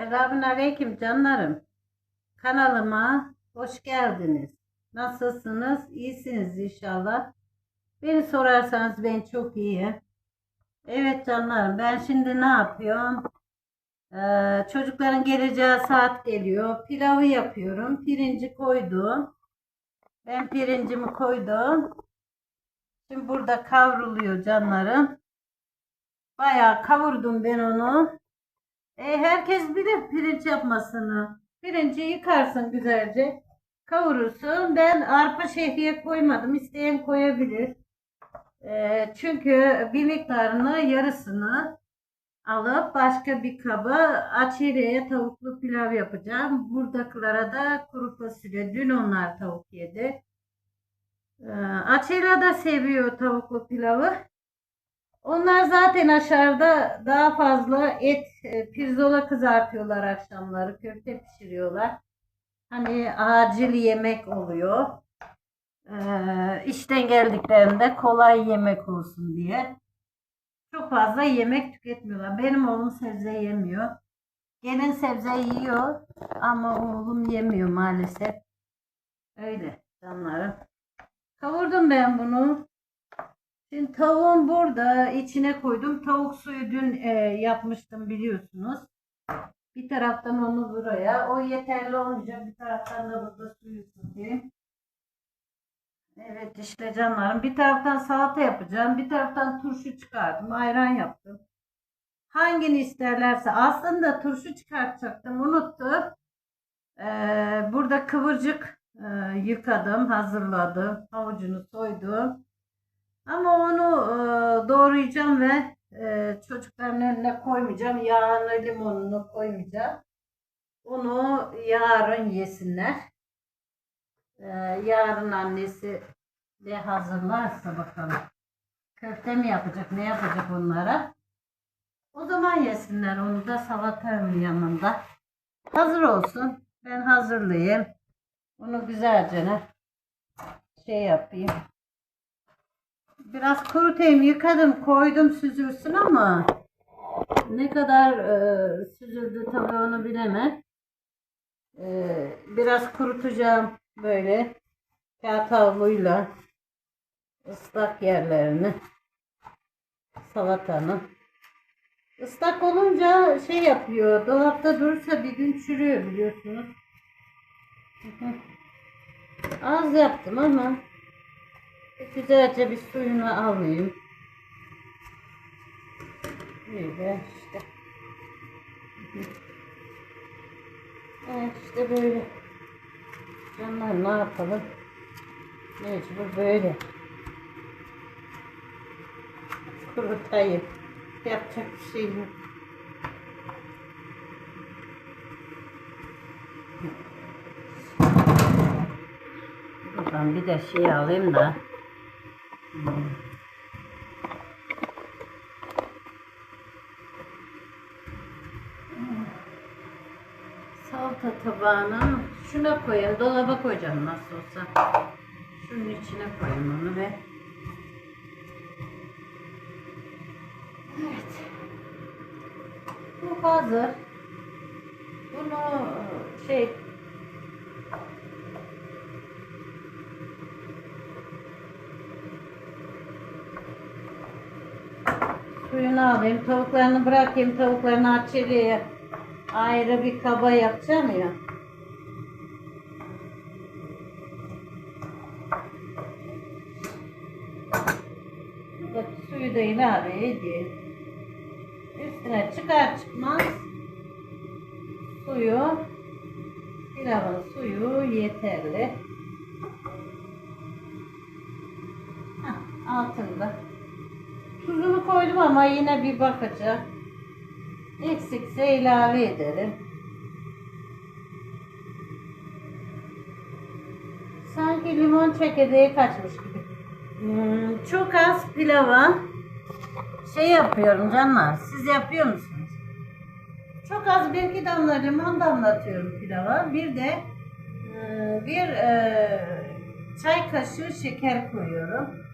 Selamünaleyküm canlarım. Kanalıma hoş geldiniz. Nasılsınız? İyisiniz inşallah. Beni sorarsanız ben çok iyiyim. Evet canlarım ben şimdi ne yapıyorum? Ee, çocukların geleceği saat geliyor. Pilavı yapıyorum. Pirinci koydum. Ben pirincimi koydum. Şimdi burada kavruluyor canlarım. Bayağı kavurdum ben onu. E, herkes bilir pirinç yapmasını. Pirinci yıkarsın güzelce. Kavurursun. Ben arpa şehriye koymadım. İsteyen koyabilir. E, çünkü bir miktarını yarısını alıp başka bir kaba açeriye tavuklu pilav yapacağım. Buradakilara da kuru fasulye. Dün onlar tavuk yedi. E, da seviyor tavuklu pilavı. Onlar zaten aşağıda daha fazla et, pirzola kızartıyorlar akşamları, köfte pişiriyorlar. Hani acil yemek oluyor. Ee, işten geldiklerinde kolay yemek olsun diye. Çok fazla yemek tüketmiyorlar. Benim oğlum sebze yemiyor. Gelin sebze yiyor ama oğlum yemiyor maalesef. Öyle canlarım. Kavurdum ben bunu. Şimdi tavuğum burada içine koydum. Tavuk suyu dün e, yapmıştım biliyorsunuz. Bir taraftan onu buraya. O yeterli olmayacak. Bir taraftan da burada suyu tutayım. Evet işte canlarım. Bir taraftan salata yapacağım. Bir taraftan turşu çıkardım. Ayran yaptım. Hangini isterlerse. Aslında turşu çıkartacaktım. Unuttum. Ee, burada kıvırcık e, yıkadım. Hazırladım. Havucunu soydum. Ama onu e, doğrayacağım ve e, çocukların önüne koymayacağım. Yağını, limonunu koymayacağım. Onu yarın yesinler. E, yarın annesi ne hazırlarsa bakalım. Köfte mi yapacak, ne yapacak onlara? O zaman yesinler onu da salatanın yanında. Hazır olsun. Ben hazırlayayım. Onu güzelce ne şey yapayım. Biraz kurutayım yıkadım koydum süzülsün ama ne kadar e, süzüldü tabii onu bilemem. E, biraz kurutacağım böyle kağıt havluyla ıslak yerlerini salatanın. Islak olunca şey yapıyor dolapta durursa bir gün çürüyor biliyorsunuz. Az yaptım ama Güzelce bir suyunu alayım. Böyle işte. Evet işte böyle. Canlar ne yapalım? Mecbur böyle. Kurutayım. Yapacak bir şey yok. Buradan bir de şey alayım da. Salata tabağına şuna koyayım. Dolaba koyacağım nasıl olsa. Şunun içine koyayım onu ve Evet. Bu hazır. Bunu şey Suyunu alayım. Tavuklarını bırakayım. Tavuklarını açeriye ayrı bir kaba yapacağım ya. Bak suyu da ilave edeyim. Üstüne çıkar çıkmaz suyu pilavın suyu yeterli. Heh, altında. Tuzunu koydum ama yine bir bakacağım. Eksikse ilave ederim. Sanki limon çekirdeği kaçmış gibi. Hmm, çok az pilava şey yapıyorum canlar. Siz yapıyor musunuz? Çok az bir iki damla limon damlatıyorum pilava. Bir de e, bir e, çay kaşığı şeker koyuyorum.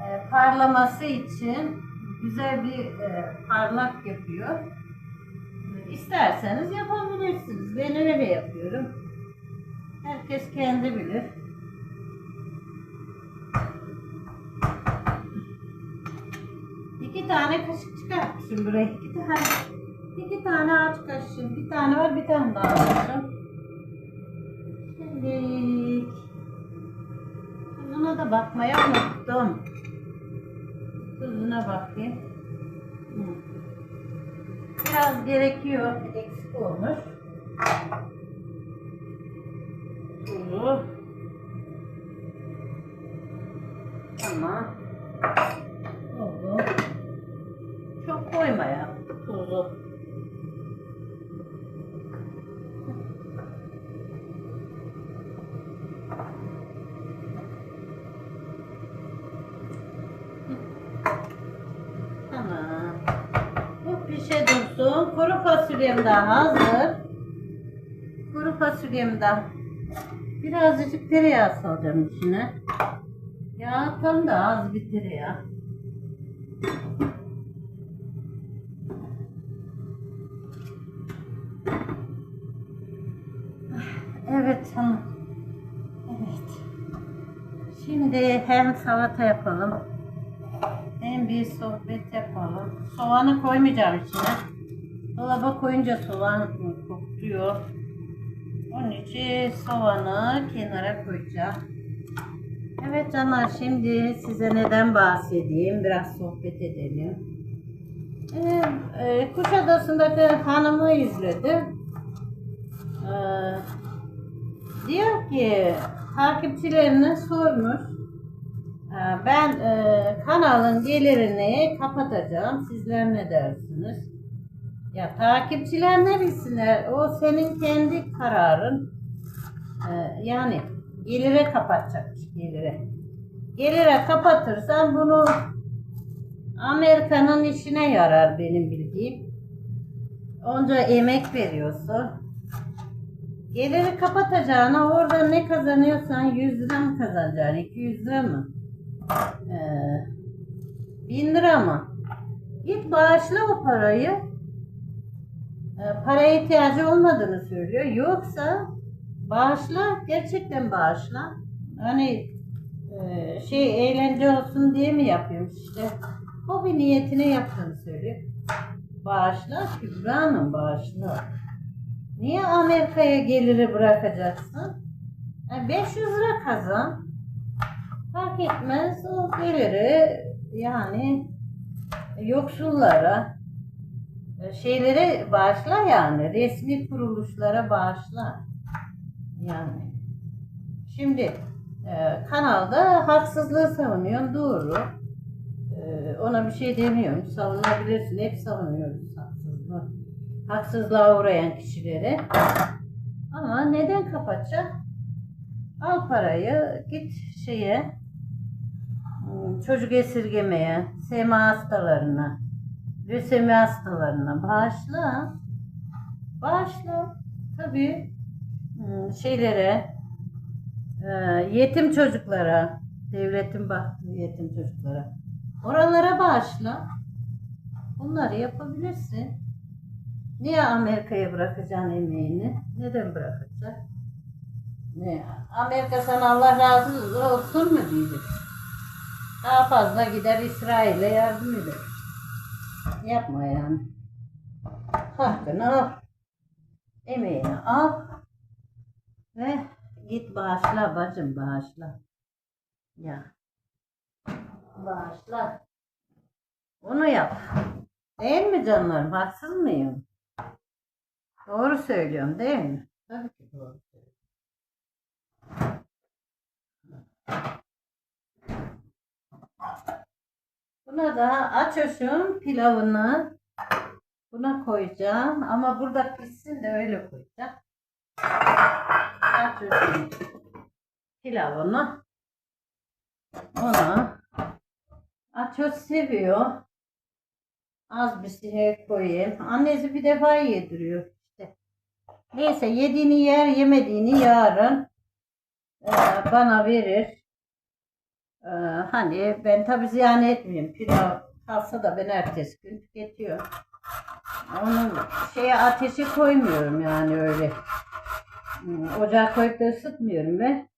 E, parlaması için güzel bir e, parlak yapıyor. isterseniz yapabilirsiniz. Ben öyle yapıyorum. Herkes kendi bilir. İki tane kaşık çıkartmışım buraya. İki tane, iki tane aç kaşığım. Bir tane var, bir tane daha almışım. Şimdi tuzuna da bakmayı unuttum. Tuzuna bakayım. Hı. Biraz gerekiyor. Eksik olmuş. Tuzu. Tamam. Kuru fasulyem de hazır. Kuru fasulyem de birazcık tereyağı salacağım içine. Ya tam da az bir tereyağı. Evet tamam. Evet. Şimdi hem salata yapalım. Hem bir sohbet yapalım. Soğanı koymayacağım içine. Dolaba koyunca soğan kokuyor. Onun için soğanı kenara koyacağım. Evet canlar şimdi size neden bahsedeyim. Biraz sohbet edelim. Ee, e, Kuşadası'ndaki hanımı izledim. Ee, diyor ki takipçilerine sormuş. Ee, Ben e, kanalın gelirini kapatacağım. Sizler ne dersiniz? Ya takipçiler ne bilsinler? O senin kendi kararın. Ee, yani gelire kapatacakmış gelire. Gelire kapatırsan bunu Amerika'nın işine yarar benim bildiğim. Onca emek veriyorsun. Geliri kapatacağına orada ne kazanıyorsan 100 lira mı kazanacaksın? 200 lira mı? Ee, 1000 lira mı? Git bağışla o parayı. Ee, paraya ihtiyacı olmadığını söylüyor. Yoksa bağışla, gerçekten bağışla. Hani e, şey eğlence olsun diye mi yapıyormuş işte. Hobi niyetine yaptığını söylüyor. Bağışla, Kübra Hanım bağışla. Niye Amerika'ya geliri bırakacaksın? Yani 500 lira kazan. Fark etmez o geliri yani yoksullara e, şeylere bağışla yani resmi kuruluşlara bağışla. Yani şimdi e, kanalda haksızlığı savunuyorsun doğru. E, ona bir şey demiyorum. Savunabilirsin. Hep savunuyoruz haksızlığı. Haksızlığa uğrayan kişileri. Ama neden kapatacak? Al parayı git şeye çocuk esirgemeye, SMA hastalarına, lösemi hastalarına bağışla. Bağışla. Tabii ıı, şeylere e, yetim çocuklara, devletin baktığı yetim çocuklara. Oralara bağışla. Bunları yapabilirsin. Niye Amerika'ya bırakacaksın emeğini? Neden bırakacaksın? Ne? Amerika sana Allah razı olsun mu diyecek? Daha fazla gider İsrail'e yardım eder. Yapma yani. Hakkını al. Emeğini al. Ve git bağışla bacım bağışla. Ya. Bağışla. Onu yap. Değil mi canlarım? Haksız mıyım? Doğru söylüyorum değil mi? Tabii ki doğru söylüyorum. Buna da açmışım pilavını. Buna koyacağım. Ama burada pişsin de öyle koyacağım. Açmışım pilavını. Ona Aços seviyor. Az bir şey koyayım. Annesi bir defa yediriyor işte. Neyse yediğini yer yemediğini yarın e, bana verir. E, hani ben tabi ziyan etmeyeyim. Pilav Kalsa da ben ertesi gün tüketiyorum. Onun şeye ateşe koymuyorum yani öyle. Hmm, Ocağa koyup da ısıtmıyorum ben.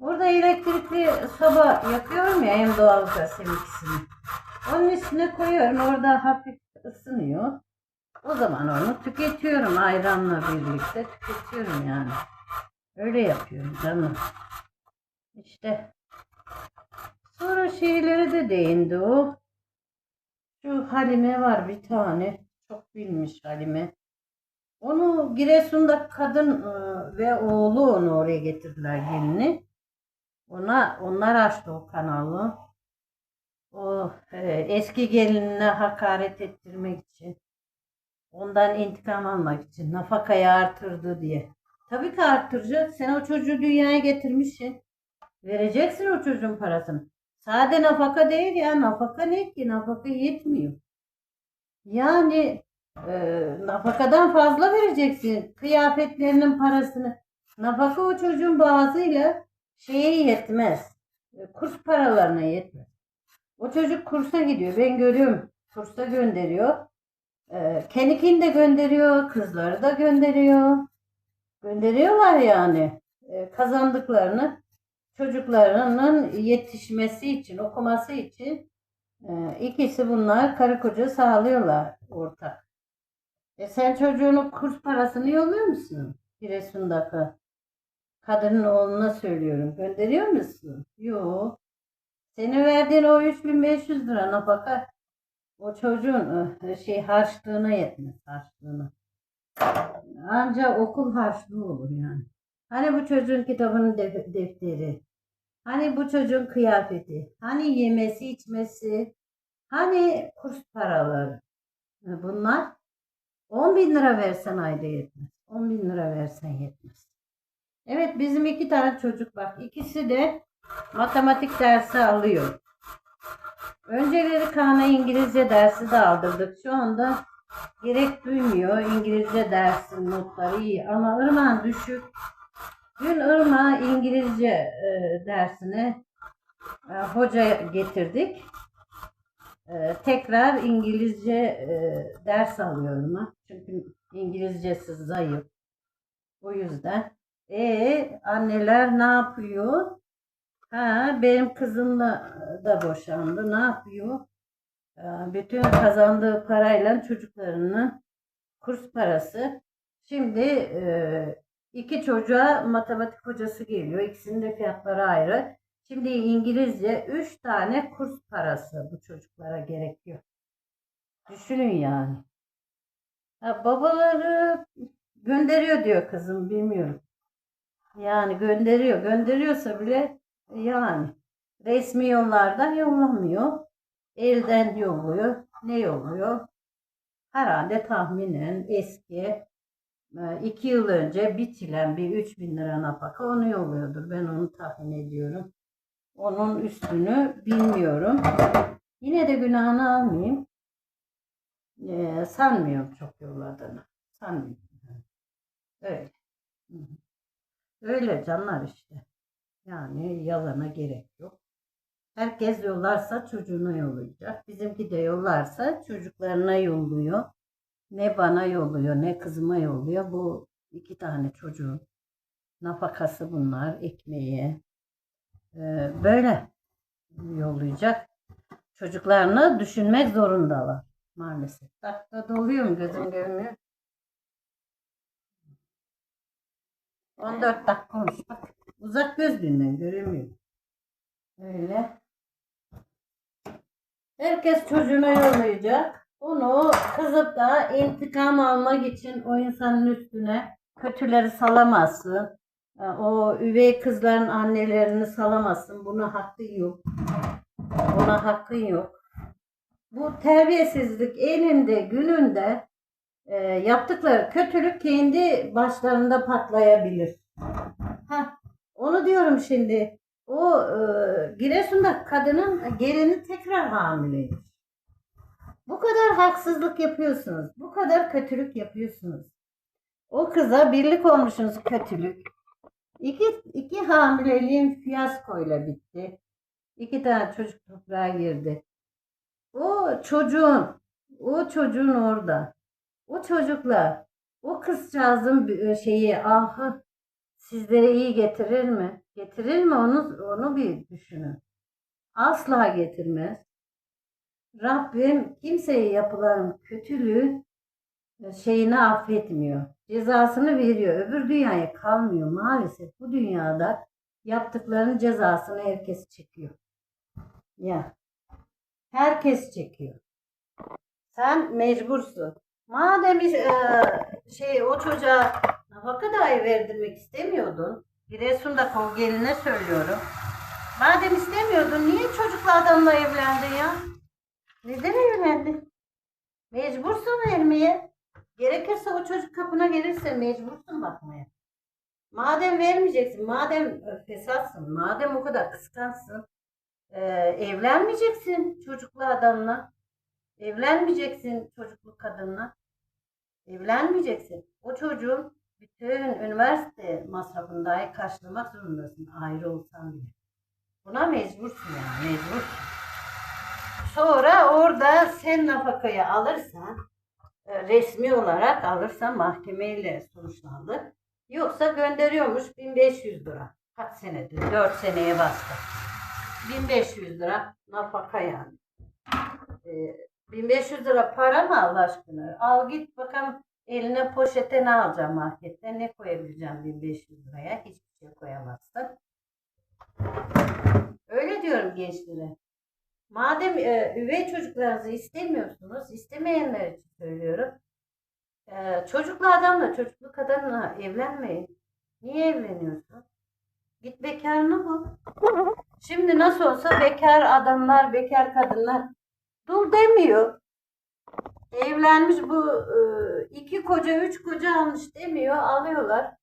Orada elektrikli soba yakıyorum ya hem doğalgaz hem ikisini. Onun üstüne koyuyorum. Orada hafif ısınıyor. O zaman onu tüketiyorum ayranla birlikte tüketiyorum yani. Öyle yapıyorum canım. İşte. Şeylere de değindi o. Şu Halime var bir tane. Çok bilmiş Halime. Onu Giresun'da kadın e, ve oğlu onu oraya getirdiler gelini. Ona onlar açtı o kanalı. O e, eski gelinine hakaret ettirmek için. Ondan intikam almak için. Nafakayı artırdı diye. Tabii ki arttıracak. Sen o çocuğu dünyaya getirmişsin. Vereceksin o çocuğun parasını. Sade nafaka değil ya. Nafaka ne ki? Nafaka yetmiyor. Yani e, nafakadan fazla vereceksin. Kıyafetlerinin parasını. Nafaka o çocuğun bazıyla şeye yetmez. E, Kurs paralarına yetmez. O çocuk kursa gidiyor. Ben görüyorum. Kursa gönderiyor. E, Kenikini de gönderiyor. Kızları da gönderiyor. Gönderiyorlar yani. E, kazandıklarını çocuklarının yetişmesi için, okuması için e, ikisi bunlar karı koca sağlıyorlar ortak. E sen çocuğunun kurs parasını yolluyor musun? Giresun'daki kadının oğluna söylüyorum. Gönderiyor musun? Yok. Senin verdiğin o 3500 lira nafaka o çocuğun e, şey harçlığına yetmez harçlığına. Ancak okul harçlığı olur yani. Hani bu çocuğun kitabının def- defteri, hani bu çocuğun kıyafeti, hani yemesi içmesi, hani kurs paraları. E, Bunlar 10 bin lira versen ayda yetmez. 10 bin lira versen yetmez. Evet bizim iki tane çocuk bak. İkisi de matematik dersi alıyor. Önceleri Kaan'a İngilizce dersi de aldırdık. Şu anda gerek duymuyor. İngilizce dersi notları iyi ama Irmak'ın düşük. Dün Irmak'a İngilizce e, dersine e, hoca getirdik. E, tekrar İngilizce e, ders alıyorum. Çünkü İngilizcesi zayıf. O yüzden. E anneler ne yapıyor? Ha, benim kızımla da boşandı. Ne yapıyor? Bütün kazandığı parayla çocuklarının kurs parası. Şimdi e, iki çocuğa matematik hocası geliyor. İkisinin de fiyatları ayrı. Şimdi İngilizce üç tane kurs parası bu çocuklara gerekiyor. Düşünün yani. Ha, babaları gönderiyor diyor kızım bilmiyorum. Yani gönderiyor. Gönderiyorsa bile yani resmi yollardan yollamıyor. Elden yolluyor. Ne yolluyor? Herhalde tahminen eski iki yıl önce bitilen bir 3000 lira nafaka onu yolluyordur. Ben onu tahmin ediyorum. Onun üstünü bilmiyorum. Yine de günahını almayayım. E, sanmıyorum çok yolladığını. Sanmıyorum. Öyle. Öyle canlar işte. Yani yalana gerek yok. Herkes yollarsa çocuğuna yollayacak. Bizimki de yollarsa çocuklarına yolluyor. Ne bana yolluyor ne kızıma yolluyor. Bu iki tane çocuğun nafakası bunlar. Ekmeği. Ee, böyle yollayacak. Çocuklarını düşünmek zorundalar. Maalesef. Dakika doluyor mu gözüm görmüyor. 14 dakika olmuş bak. Uzak gözlüğünden göremiyorum. Öyle. Herkes çocuğuna yollayacak. Onu kızıp da intikam almak için o insanın üstüne kötüleri salamazsın. Ee, O üvey kızların annelerini salamazsın. Buna hakkı yok. Ona hakkın yok. Bu terbiyesizlik elinde gününde e, yaptıkları kötülük kendi başlarında patlayabilir. Ha, onu diyorum şimdi. O e, Giresun'da kadının gelini tekrar hamileymiş. Bu kadar haksızlık yapıyorsunuz. Bu kadar kötülük yapıyorsunuz. O kıza birlik olmuşsunuz kötülük. İki, iki hamileliğin fiyaskoyla bitti. İki tane çocuk toprağa girdi. O çocuğun, o çocuğun orada. O çocuklar, o kızcağızın bir şeyi, ahı sizlere iyi getirir mi? Getirir mi onu, onu bir düşünün. Asla getirmez. Rabbim kimseye yapılan kötülüğü e, şeyini affetmiyor. Cezasını veriyor. Öbür dünyaya kalmıyor. Maalesef bu dünyada yaptıklarının cezasını herkes çekiyor. Ya. Herkes çekiyor. Sen mecbursun. Madem e, şey o çocuğa nafaka dahi verdirmek istemiyordun. Giresun'da kol geline söylüyorum. Madem istemiyordun niye çocuklu adamla evlendin ya? Neden evlendin? Mecbursun vermeye. Gerekirse o çocuk kapına gelirse mecbursun bakmaya. Madem vermeyeceksin, madem fesatsın, madem o kadar kıskançsın, e, evlenmeyeceksin çocuklu adamla. Evlenmeyeceksin çocuklu kadınla. Evlenmeyeceksin. O çocuğun bütün üniversite masrafını dahi karşılamak zorundasın. Ayrı olsan bile. Buna mecbursun yani mecbursun. Sonra orada sen nafakayı alırsan e, resmi olarak alırsan mahkemeyle sonuçlandı. Yoksa gönderiyormuş 1500 lira. Kaç senedir? 4 seneye bastı. 1500 lira nafaka yani. E, 1500 lira para mı Allah aşkına? Al git bakalım eline poşete ne alacaksın markette? Ne koyabileceğim 1500 liraya? Hiçbir şey koyamazsın. Öyle diyorum gençlere. Madem e, üvey çocuklarınızı istemiyorsunuz, istemeyenler için söylüyorum. E, çocuklu adamla, çocuklu kadınla evlenmeyin. Niye evleniyorsun? Git bekarını bul. Şimdi nasıl olsa bekar adamlar, bekar kadınlar dur demiyor. Evlenmiş bu e, iki koca, üç koca almış demiyor, alıyorlar.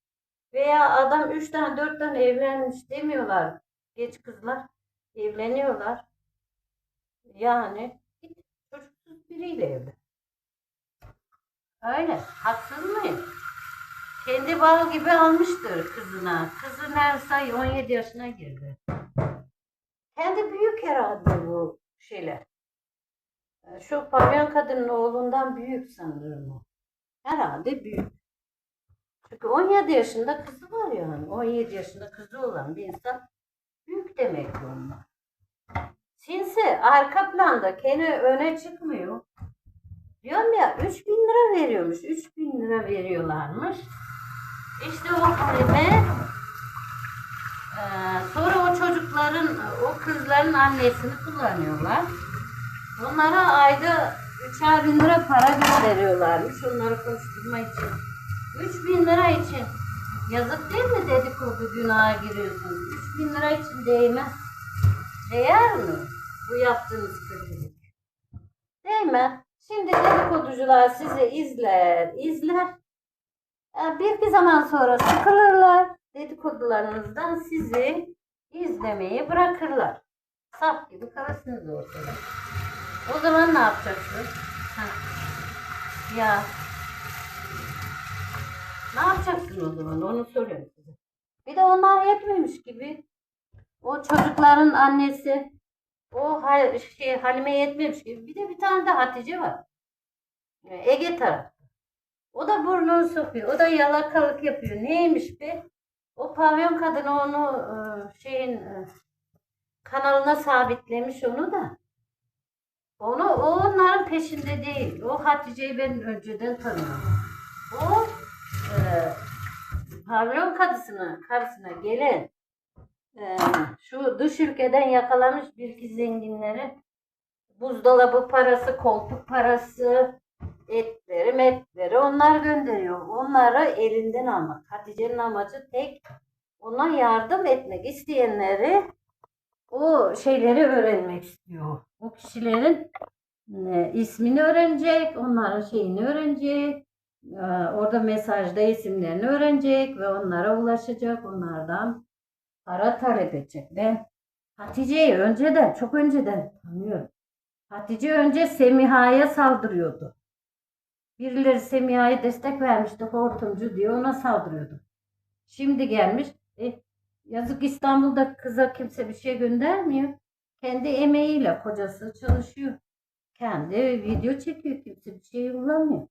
Veya adam üç tane, dört tane evlenmiş demiyorlar. Geç kızlar evleniyorlar. Yani git çocuksuz biriyle evlen. Öyle. Haksız mıyım? Kendi bal gibi almıştır kızına. Kızı Mersay 17 yaşına girdi. Kendi büyük herhalde bu şeyler. Ee, Şu pavyon kadının oğlundan büyük sanırım o. Herhalde büyük. Çünkü 17 yaşında kızı var yani. 17 yaşında kızı olan bir insan büyük demek onlar. Sinsi arka planda kendi öne çıkmıyor. Diyorum ya 3000 lira veriyormuş. 3000 lira veriyorlarmış. İşte o halime eee, sonra o çocukların, o kızların annesini kullanıyorlar. Onlara ayda 3'er bin lira para gönderiyorlarmış onları konuşturma için. 3000 lira için. Yazık değil mi dedikodu günaha giriyorsunuz? 3000 lira için değmez. Değer mi bu yaptığınız kötülük? Değmez. Şimdi dedikoducular sizi izler, izler. Yani bir bir zaman sonra sıkılırlar. Dedikodularınızdan sizi izlemeyi bırakırlar. Sap gibi kalırsınız ortada. O zaman ne yapacaksın? Ha. Ya. Ne yapacaksın o zaman? Onu soruyorum size. Bir de onlar yetmemiş gibi o çocukların annesi o şey Halime yetmemiş gibi. Bir de bir tane de Hatice var. Ee, Ege tarafı. O da burnunu sokuyor. O da yalakalık yapıyor. Neymiş be? O pavyon kadını onu e, şeyin e, kanalına sabitlemiş onu da. Onu o onların peşinde değil. O Hatice'yi ben önceden tanıyorum. O e, pavyon kadısına, karısına gelen e, şu dış ülkeden yakalamış bir iki zenginleri buzdolabı parası, koltuk parası, etleri, metleri onlar gönderiyor. Onları elinden almak. Hatice'nin amacı tek ona yardım etmek isteyenleri o şeyleri öğrenmek istiyor. O kişilerin e, ismini öğrenecek, onların şeyini öğrenecek, e, orada mesajda isimlerini öğrenecek ve onlara ulaşacak, onlardan para talep edecek. Ben Hatice'yi önceden, çok önceden tanıyorum. Hatice önce Semiha'ya saldırıyordu. Birileri Semiha'ya destek vermişti, hortumcu diye ona saldırıyordu. Şimdi gelmiş, e, yazık İstanbul'da kıza kimse bir şey göndermiyor. Kendi emeğiyle kocası çalışıyor. kendi video çekiyor. Kimse bir şey yollamıyor.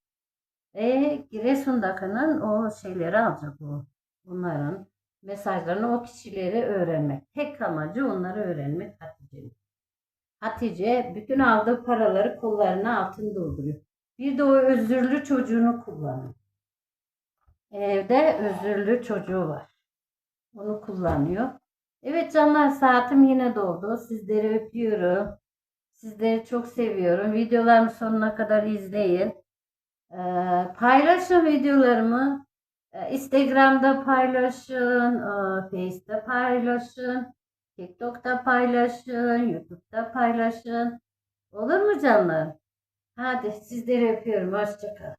E Giresun'dakinin o şeyleri alacak o. Bunların mesajlarını o kişileri öğrenmek. Tek amacı onları öğrenmek Hatice'nin. Hatice bütün aldığı paraları kollarına altın dolduruyor. Bir de o özürlü çocuğunu kullanıyor. Evde özürlü çocuğu var. Onu kullanıyor. Evet canlar saatim yine doldu. Sizleri öpüyorum. Sizleri çok seviyorum. Videolarımı sonuna kadar izleyin. Ee, paylaşın videolarımı. Ee, Instagram'da paylaşın, e, Face'te paylaşın, TikTok'ta paylaşın, YouTube'da paylaşın. Olur mu canlar? Hadi sizleri öpüyorum. Hoşçakalın.